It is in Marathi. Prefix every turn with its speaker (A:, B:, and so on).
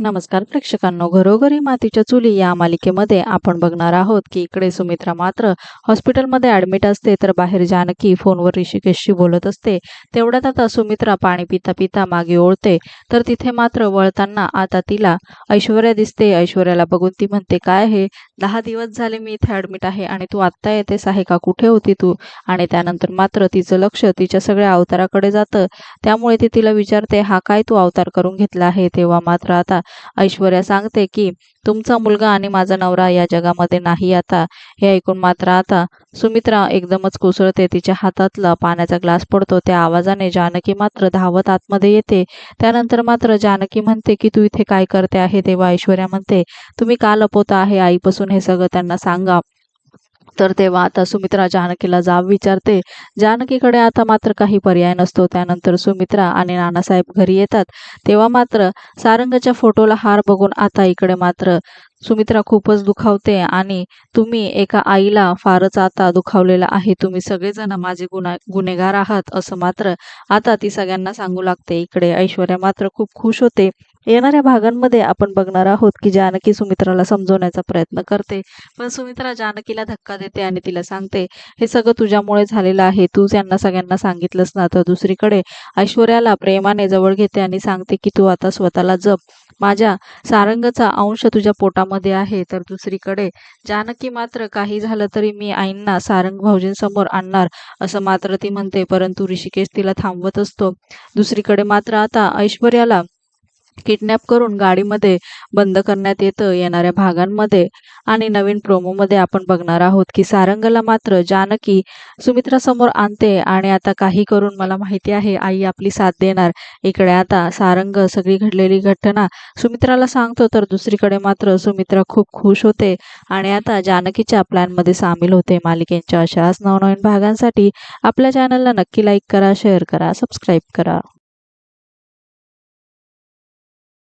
A: नमस्कार प्रेक्षकांनो घरोघरी मातीच्या चुली या मालिकेमध्ये आपण बघणार आहोत की इकडे सुमित्रा मात्र हॉस्पिटलमध्ये ॲडमिट असते तर बाहेर जानकी फोनवर ऋषिकेशशी बोलत असते. तेवढ्यात आता सुमित्रा पाणी पिता पिता मागे ओळते तर तिथे मात्र वळताना आता तिला ऐश्वर्या दिसते. ऐश्वर्याला बघून ती म्हणते काय हे? दहा दिवस झाले मी इथे ॲडमिट आहे आणि तू आत्ता येतेस आहे का? कुठे होती तू? आणि त्यानंतर मात्र तिचं लक्ष तिच्या सगळ्या अवताराकडे जातं. त्यामुळे ती तिला विचारते हा काय तू अवतार करून घेतला आहे? तेव्हा मात्र आता ऐश्वर्या सांगते की तुमचा मुलगा आणि माझा नवरा या जगामध्ये नाही आता. हे ऐकून मात्र आता सुमित्रा एकदमच कोसळते. तिच्या हातातला पाण्याचा ग्लास पडतो. त्या आवाजाने जानकी मात्र धावत आतमध्ये येते. त्यानंतर मात्र जानकी म्हणते की तू इथे काय करते आहे? तेव्हा ऐश्वर्या म्हणते तुम्ही का लपवता आहे? आईपासून हे सगळं त्यांना सांगा. तर तेव्हा आता सुमित्रा जानकीला जाब विचारते. जानकीकडे आता मात्र काही पर्याय नसतो. त्यानंतर सुमित्रा आणि नानासाहेब घरी येतात. तेव्हा मात्र सारंगच्या फोटोला हार बघून आता इकडे मात्र सुमित्रा खूपच दुखावते आणि तुम्ही एका आईला फारच आता दुखावलेला आहे. तुम्ही सगळेजण माझे गुन्हा गुन्हेगार आहात असं मात्र आता ती सगळ्यांना सांगू लागते. इकडे ऐश्वर्या मात्र खूप खुश होते. येणाऱ्या भागांमध्ये आपण बघणार आहोत की जानकी सुमित्राला समजवण्याचा प्रयत्न करते. पण सुमित्रा जानकीला धक्का देते आणि तिला सांगते हे सगळं तुझ्यामुळे झालेलं आहे. तूच यांना सगळ्यांना सांगितलंस ना तर दुसरीकडे ऐश्वर्याला प्रेमाने जवळ घेते आणि सांगते की तू आता स्वतःला जप. माझ्या सारंगचा अंश तुझ्या पोटामध्ये आहे तर दुसरीकडे जानकी मात्र काही झालं तरी मी आईंना सारंग भाऊजींसमोर आणणार असं मात्र ती म्हणते. परंतु ऋषिकेश तिला थांबवत असतो. दुसरीकडे मात्र आता ऐश्वर्याला किडनॅप करून गाडीमध्ये बंद करण्यात येतं येणाऱ्या भागांमध्ये. आणि नवीन प्रोमोमध्ये आपण बघणार आहोत की सारंगला मात्र जानकी सुमित्रा समोर आणते आणि आता काही करून मला माहिती आहे आई आपली साथ देणार. इकडे आता सारंग सगळी घडलेली घटना सुमित्राला सांगतो तर दुसरीकडे मात्र सुमित्रा खूप खुश होते आणि आता जानकीच्या प्लॅनमध्ये सामील होते. मालिकेंच्या अशाच नवनवीन भागांसाठी आपल्या चॅनलला नक्की लाईक करा शेअर करा सबस्क्राईब करा.